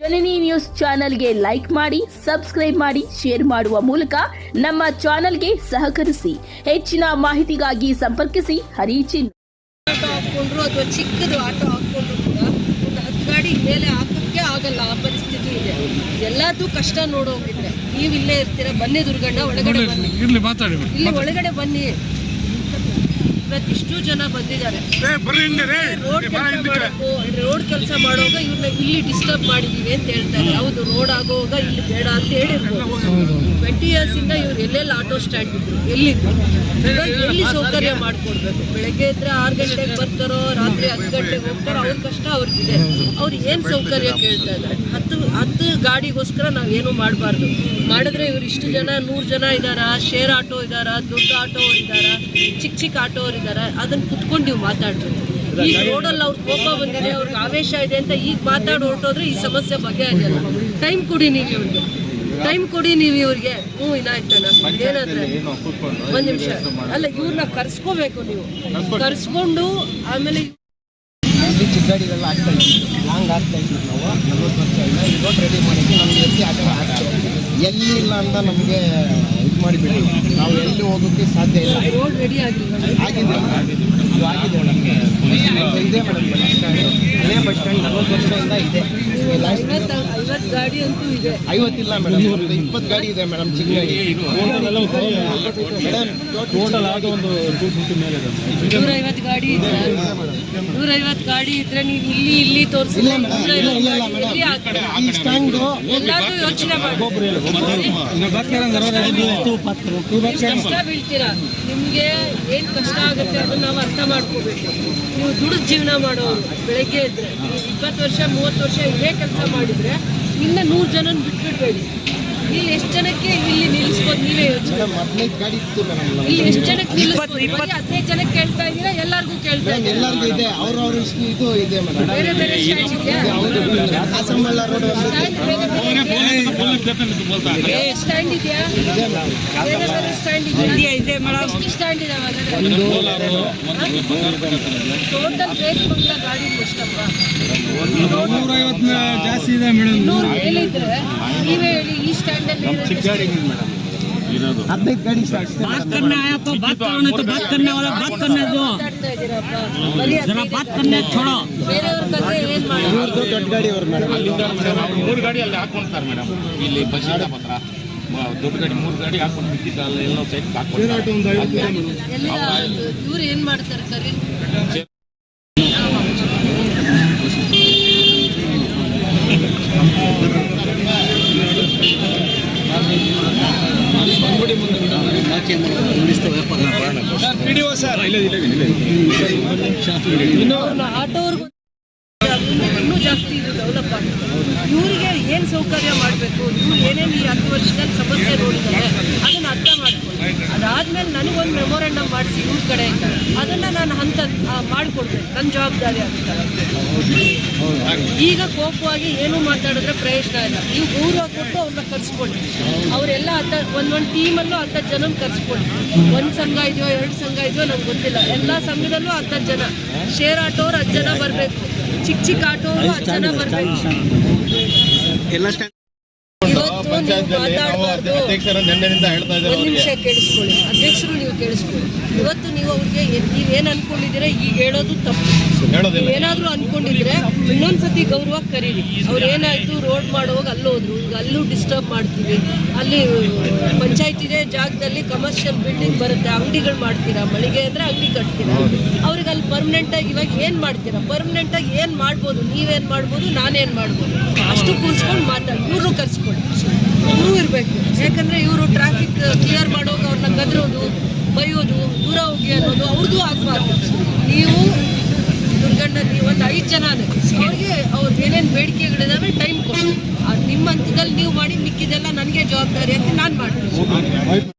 ಜನನಿ news ಚಾನೆಲ್ಗೆ like ಮಾಡಿ subscribe ಮಾಡಿ ಶೇರ್ ಮಾಡುವ ಮೂಲಕ ನಮ್ಮ ಚಾನೆಲ್ಗೆ ಸಹಕರಿಸಿ. ಹೆಚ್ಚಿನ ಮಾಹಿತಿಗಾಗಿ ಸಂಪರ್ಕಿಸಿ. ಹರಿಚಿನ್ ಆಟೋ ಹಾಕ್ಕೊಂಡ್ರು ಅಥವಾ ಚಿಕ್ಕದು ಆಟೋ ಹಾಕ್ಕೊಂಡ್ರು ಕೂಡ ಒಂದು ಹತ್ತು ಗಾಡಿ ಮೇಲೆ ಹಾಕೋಕ್ಕೆ ಆಗಲ್ಲ ಆ ಪರಿಸ್ಥಿತಿ ಇದೆ. ಎಲ್ಲದೂ ಕಷ್ಟ ನೋಡೋಗಿದ್ರೆ ನೀವು ಇಲ್ಲೇ ಇರ್ತೀರ ಬನ್ನಿ ದುರ್ಗಣ್ಣ ಒಳಗಡೆ ಬನ್ನಿ. ಇಲ್ಲಿ ಒಳಗಡೆ ಬನ್ನಿ. ಇವತ್ತಿಷ್ಟು ಜನ ಬಂದಿದ್ದಾರೆ. ರೋಡ್ ರೋಡ್ ಕೆಲಸ ಮಾಡುವಾಗ ಇವ್ರನ್ನ ಇಲ್ಲಿ ಡಿಸ್ಟರ್ಬ್ ಮಾಡಿದೀವಿ ಅಂತ ಹೇಳ್ತಾರೆ ಹೌದು ರೋಡ್ ಆಗೋವಾಗ ಇಲ್ಲಿ ಬೇಡ ಅಂತ ಹೇಳಿರ್ಬೋದು. ಟ್ವೆಂಟಿ ಇಯರ್ಸ್ ಇಂದ ಇವ್ರು ಎಲ್ಲೆಲ್ಲಿ ಆಟೋ ಸ್ಟ್ಯಾಂಡ್ ಇದ್ರು ಎಲ್ಲಿದ್ರು. ಇವಾಗ ಎಲ್ಲಿ ಸೌಕರ್ಯ ಮಾಡ್ಕೊಡ್ಬೇಕು? ಬೆಳಗ್ಗೆ ಇದ್ರೆ ಆರು ಗಂಟೆಗೆ ಬರ್ತಾರೋ ರಾತ್ರಿ ಹತ್ತು ಗಂಟೆಗೆ ಹೋಗ್ತಾರೋ ಅವ್ರ ಕಷ್ಟ ಅವ್ರಿಗಿದೆ. ಅವ್ರು ಏನ್ ಸೌಕರ್ಯ ಕೇಳ್ತಾ ಇದ್ದಾರೆ? ಹತ್ತು ಹತ್ತು ಗಾಡಿಗೋಸ್ಕರ ನಾವ್ ಏನು ಮಾಡಬಾರ್ದು. ಮಾಡಿದ್ರೆ ಇವ್ರು ಇಷ್ಟು ಜನ ನೂರು ಜನ ಇದಾರ ಶೇರ್ ಆಟೋ ಇದಾರ ದೊಡ್ಡ ಆಟೋ ಇದಾರ ಚಿಕ್ಕ ಚಿಕ್ಕ ಆಟೋ ಇದಾರ ಅದನ್ನ ಕುತ್ಕೊಂಡು ನೀವು ಮಾತಾಡ್ರಿ. ಈ ರೋಡಲ್ಲಿ ಅವ್ರ ಕೋಪ ಬಂದಿದೆ ಅವ್ರಿಗೆ ಆವೇಶ ಇದೆ ಅಂತ ಈಗ ಮಾತಾಡಿ ಹೊರಟೋದ್ರೆ ಈ ಸಮಸ್ಯೆ ಬಗೆಹರಿಯಲ್ಲ. ಟೈಮ್ ಕೊಡಿ ನೀವು ಇವ್ರಿಗೆ. ಟೈಮ್ ಕೊಡಿ ನೀವು ಇವ್ರಿಗೆ. ಹ್ಞೂ ಇನ್ನಾಯ್ತಣ್ಣ ಏನಾದ್ರೆ ಒಂದು ನಿಮಿಷ. ಅಲ್ಲ ಇವ್ರನ್ನ ಕರ್ಸ್ಕೋಬೇಕು ನೀವು. ಕರ್ಸ್ಕೊಂಡು ಆಮೇಲೆ ಇಲ್ಲಿ ಆಗ್ತಾ ಲಾಂಗ್ ಆಗ್ತಾ ನಾವು. ನಲ್ವತ್ತು ರೆಡಿ ಮಾಡಿದ್ವಿ ನಮ್ಗೆ ಎಲ್ಲಿ ಇಲ್ಲ ಅಂತ ನಮಗೆ ಇದು ಮಾಡಿಬಿಡಿ. ನಾವು ಎಲ್ಲಿ ಹೋಗೋಕ್ಕೆ ಸಾಧ್ಯ ಇಲ್ಲ. ಆಗಿದೆ. ಆಗಿದೆ. ಮೇಡಮ್ ಬಸ್ ಸ್ಟ್ಯಾಂಡ್ ಹಳೆ ಬಸ್ ಸ್ಟ್ಯಾಂಡ್ ನಲ್ವತ್ತು ವರ್ಷದಿಂದ ಇದೆ. ಐವತ್ತು ಗಾಡಿ ಅಂತೂ ಇದೆ. ಐವತ್ತಿಲ್ಲ ಮೇಡಮ್. ಇಪ್ಪತ್ತು ಗಾಡಿ ಇದೆ ಮೇಡಮ್ ಮೇಡಮ್ ಟೋಟಲ್ ಆಗ ಒಂದು ಟೂ ಫಿಫ್ಟಿ ಮೇಲೆ ಇದೆ ನೂರ ಐವತ್ತು ಗಾಡಿ ಇದೆ. ನೂರ ಐವತ್ತು ಗಾಡಿ ಇದ್ರೆ ನೀವು ಇಲ್ಲಿ ಇಲ್ಲಿ ತೋರಿಸಿ. ಇಲ್ಲ ಇಲ್ಲ ಇಲ್ಲ ಇಲ್ಲ ಈ ಸ್ಟ್ಯಾಂಡು ಎಲ್ಲಾದ್ರೂ ಯೋಚನೆ ಮಾಡಿ. ಕಷ್ಟ ಬೀಳ್ತೀರಾ ನಿಮಗೆ ಏನ್ ಕಷ್ಟ ಆಗುತ್ತೆ ಅದನ್ನ ನಾವು ಅರ್ಥ ಮಾಡ್ಕೋಬೇಕು. ನೀವು ದುಡಿದು ಜೀವನ ಮಾಡೋರು ಬೆಳಗ್ಗೆ ಇದ್ರೆ ಇಪ್ಪತ್ತು ವರ್ಷ ಮೂವತ್ತು ವರ್ಷ ಇದೇ ಕೆಲಸ ಮಾಡಿದ್ರೆ ಇನ್ನ ನೂರು ಜನನ ಬಿಟ್ಬಿಡ್ಬೇಡಿ. ಇಲ್ಲಿ ಎಷ್ಟು ಜನಕ್ಕೆ ಇಲ್ಲಿ ನಿಲ್ಲಿಸ್ಬೋದು ನೀವೇ ಯೋಚನೆ. ಇಲ್ಲಿ ಎಷ್ಟು ಜನಕ್ಕೆ ನಿಲ್ಲಿಸ್ಬೋದು? ಬರೀ ಹದಿನೈದು ಜನಕ್ಕೆ ಕೇಳ್ತಾ ಇದ್ದೀರಾ? ಎಲ್ಲರಿಗೂ ಕೇಳ್ತಾ ಇದ್ದೀರಾ? ಎಲ್ಲರಿಗೂ ಇದೆ. ಅವ್ರವ್ರ ಇಷ್ಟು ಇದು ಇದೆ ಮೇಡಮ್. ಬೇರೆ ಬೇರೆ ಸ್ಟ್ಯಾಂಡ್ ಇದೆಯಾ? ರೋಡ್ ಸ್ಟ್ಯಾಂಡ್ ಬೇರೆ ಸ್ಟ್ಯಾಂಡ್ ಇದೆಯಾ? ಬೇರೆ ಬೇರೆ ಸ್ಟ್ಯಾಂಡ್ ಇದೆಯಾ? ಇದೆ ಮೇಡಮ್. ಸ್ಟ್ಯಾಂಡ್ ಇದಾವೆ ಟೋಟಲ್ ಬೇಕು ನೂರೈವತ್ತು ಜಾಸ್ತಿ ಇದೆ ಮೇಡಮ್. ಇನ್ನೂರು ಹೇಳಿದ್ರೆ ನೀವೇ ಹೇಳಿ ಈ ಹದಿನೈದು ಗಾಡಿ ಬೇರೆಯವ್ರ ಕತೆ ಏನ್ ಮಾಡಿ ಇವ್ರದ್ದು ದೊಡ್ಡ ಗಾಡಿ ಅವ್ರು ಮೇಡಮ್ ಮೂರು ಗಾಡಿ ಅಲ್ಲಿ ಹಾಕೊಂತಾರೆ ಮೇಡಮ್. ಇಲ್ಲಿ ಬಸ್ ಪತ್ರ ದೊಡ್ಡ ಗಾಡಿ ಮೂರು ಗಾಡಿ ಹಾಕೊಂಡು ಬಿಟ್ಟಿದ್ದ ಅಲ್ಲಿ ಎಲ್ಲೋ ಸೈಡ್ ಹಾಕೊಂಡು ಇವ್ರು ಏನು ಮಾಡ್ತಾರೆ ಕರಿ? ಆಟೋವ್ರಿಗೂ ಇನ್ನೂ ಜಾಸ್ತಿ ಇದು ಡೆವಲಪ್ ಆಗುತ್ತೆ ಇವರಿಗೆ ಏನು ಸೌಕರ್ಯ ಮಾಡಬೇಕು? ಇವ್ರು ಏನೇನು ಈ ಹತ್ತು ವರ್ಷದಲ್ಲಿ ಸಮಸ್ಯೆ ನೋಡಿದ್ದಾರೆ ಅದನ್ನು ಅರ್ಥ ಮಾಡ್ಕೊಂಡು ಅದಾದ್ಮೇಲೆ ನನಗೊಂದು ಮೆಮೊರಂಡಮ್ ಮಾಡಿಸಿ ಇವ್ರ ಕಡೆಯಿಂದ ಅದನ್ನು ನಾನು ಹಂತ ಆ, ಮಾಡ್ಕೊಡ್ಬೇಕು ನನ್ನ ಜವಾಬ್ದಾರಿ ಆಗುತ್ತೆ ಈಗ ಕೋಪವಾಗಿ ಏನು ಮಾತಾಡಿದ್ರೆ ಪ್ರಯೋಜನ ಇಲ್ಲ. ನೀವು ಊರು ಹಾಕ್ಬಿಟ್ಟು ಅವ್ರನ್ನ ಕರ್ಸ್ಕೊಳ್ಳಿ. ಅವರೆಲ್ಲ ಹತ್ತ ಒಂದೊಂದು ಟೀಮಲ್ಲೂ ಹತ್ತತ್ತು ಜನ ಕರ್ಸ್ಕೊಳ್ಳಿ. ಒಂದು ಸಂಘ ಇದೆಯೋ, ಎರಡು ಸಂಘ ಇದೆಯೋ ನಂಗೆ ಗೊತ್ತಿಲ್ಲ. ಎಲ್ಲ ಸಂಘದಲ್ಲೂ ಹತ್ತತ್ತು ಜನ. ಶೇರ್ ಆಟೋರು ಹತ್ತು ಜನ ಬರಬೇಕು. ಚಿಕ್ಕ ಚಿಕ್ಕ ಆಟೋರು ಹತ್ತು ಜನ ಬರಬೇಕು. ಅಧ್ಯಕ್ಷರ ನಿನ್ನೆಯಿಂದ ಹೇಳ್ತಾ ಇದ್ದಾರೆ ಒಂದು ನಿಮಿಷ ಕೇಳಿಸ್ಕೊಳ್ಳಿ. ಅಧ್ಯಕ್ಷರು ನೀವು ಕೇಳಿಸ್ಕೊಳ್ಳಿ. ಇವತ್ತು ನೀವು ಅವ್ರಿಗೆ ನೀವು ಏನು ಅನ್ಕೊಂಡಿದ್ದೀರಾ? ಈಗ ಹೇಳೋದು ತಪ್ಪು. ಏನಾದರೂ ಅನ್ಕೊಂಡಿದ್ರೆ ಇನ್ನೊಂದ್ಸತಿ ಗೌರವ ಕರೀರಿ. ಅವ್ರು ಏನಾಯ್ತು? ರೋಡ್ ಮಾಡುವಾಗ ಅಲ್ಲೋದ್ರು. ಈಗ ಅಲ್ಲೂ ಡಿಸ್ಟರ್ಬ್ ಮಾಡ್ತೀವಿ. ಅಲ್ಲಿ ಪಂಚಾಯತ್ ಇದೆ ಜಾಗದಲ್ಲಿ ಕಮರ್ಷಿಯಲ್ ಬಿಲ್ಡಿಂಗ್ ಬರುತ್ತೆ. ಅಂಗಡಿಗಳು ಮಾಡ್ತೀರಾ? ಮಳಿಗೆ ಅಂದ್ರೆ ಅಂಗಡಿ ಕಟ್ತೀರಾ? ಅವ್ರಿಗೆ ಅಲ್ಲಿ ಪರ್ಮನೆಂಟ್ ಆಗಿ ಇವಾಗ ಏನು ಮಾಡ್ತೀರಾ? ಪರ್ಮನೆಂಟ್ ಆಗಿ ಏನು ಮಾಡ್ಬೋದು? ನೀವೇನು ಮಾಡ್ಬೋದು? ನಾನೇನು ಮಾಡ್ಬೋದು? ಅಷ್ಟು ಕೂರಿಸ್ಕೊಂಡು ಮಾತಾಡಿ ಇವರು ಕರ್ಸ್ಕೊಳ್ಳಿ. ಇವರು ಇರಬೇಕು. ಯಾಕಂದ್ರೆ ಇವರು ಟ್ರಾಫಿಕ್ ಕ್ಲಿಯರ್ ಮಾಡೋಕ ಅವ್ರನ್ನ ಗದ್ರೋದು, ಬೈಯೋದು, ದೂರ ಹೋಗಿ ಅನ್ನೋದು ಅವ್ರದ್ದು ಆಗಬಾರ್ದು ನೀವು ದುರ್ಗಣ್ಣ ನೀವು ಒಂದು ಐದು ಜನ ಅವ್ರಿಗೆ ಅವ್ರಿಗೆ ಏನೇನು ಬೇಡಿಕೆಗಳಿದಾವೆ ಟೈಮ್ ಕೊಡಿ. ನಿಮ್ಮ ಹಂತದಲ್ಲಿ ನೀವು ಮಾಡಿ ಮಿಕ್ಕಿದೆಲ್ಲ ನನಗೆ ಜವಾಬ್ದಾರಿ ಅಂತ ನಾನು ಮಾಡ್ತೀನಿ.